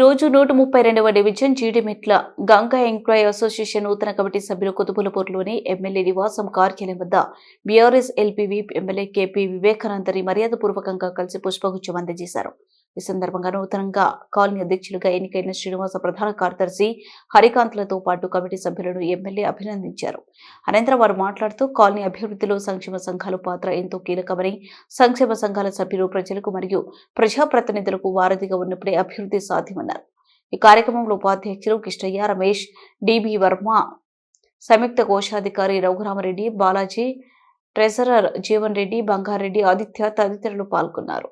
రోజు నూట ముప్పై రెండవ division Jeedimetla Ganga enquiry association నూతన కమిటీ సభ్యులు కుతుబులపూర్లోని ఎమ్మెల్యే నివాసం కార్యాలయం వద్ద బీఆర్ఎస్ ఎల్పీవీ ఎమ్మెల్యే కేపీ వివేకానందరి మర్యాదపూర్వకంగా కలిసి పుష్పగుచ్చం అందజేశారు. ఈ సందర్భంగా నూతనంగా కాలనీ అధ్యక్షులుగా ఎన్నికైన శ్రీనివాస ప్రధాన కార్యదర్శి హరికాంత్లతో పాటు కమిటీ సభ్యులను ఎమ్మెల్యే అభినందించారు. అనంతరం వారు మాట్లాడుతూ కాలనీ అభివృద్ధిలో సంక్షేమ సంఘాల పాత్ర ఎంతో కీలకమని సంక్షేమ సంఘాల సభ్యులు ప్రజలకు మరియు ప్రజాప్రతినిధులకు వారధిగా ఉన్నప్పుడే అభివృద్ధి సాధ్యమన్నారు. ఈ కార్యక్రమంలో ఉపాధ్యక్షులు కిష్టయ్య రమేష్ డిబి వర్మ సంయుక్త కోశాధికారి రఘురామరెడ్డి బాలాజీ ట్రెజరర్ జీవన్ రెడ్డి బంగారెడ్డి ఆదిత్య తదితరులు పాల్గొన్నారు.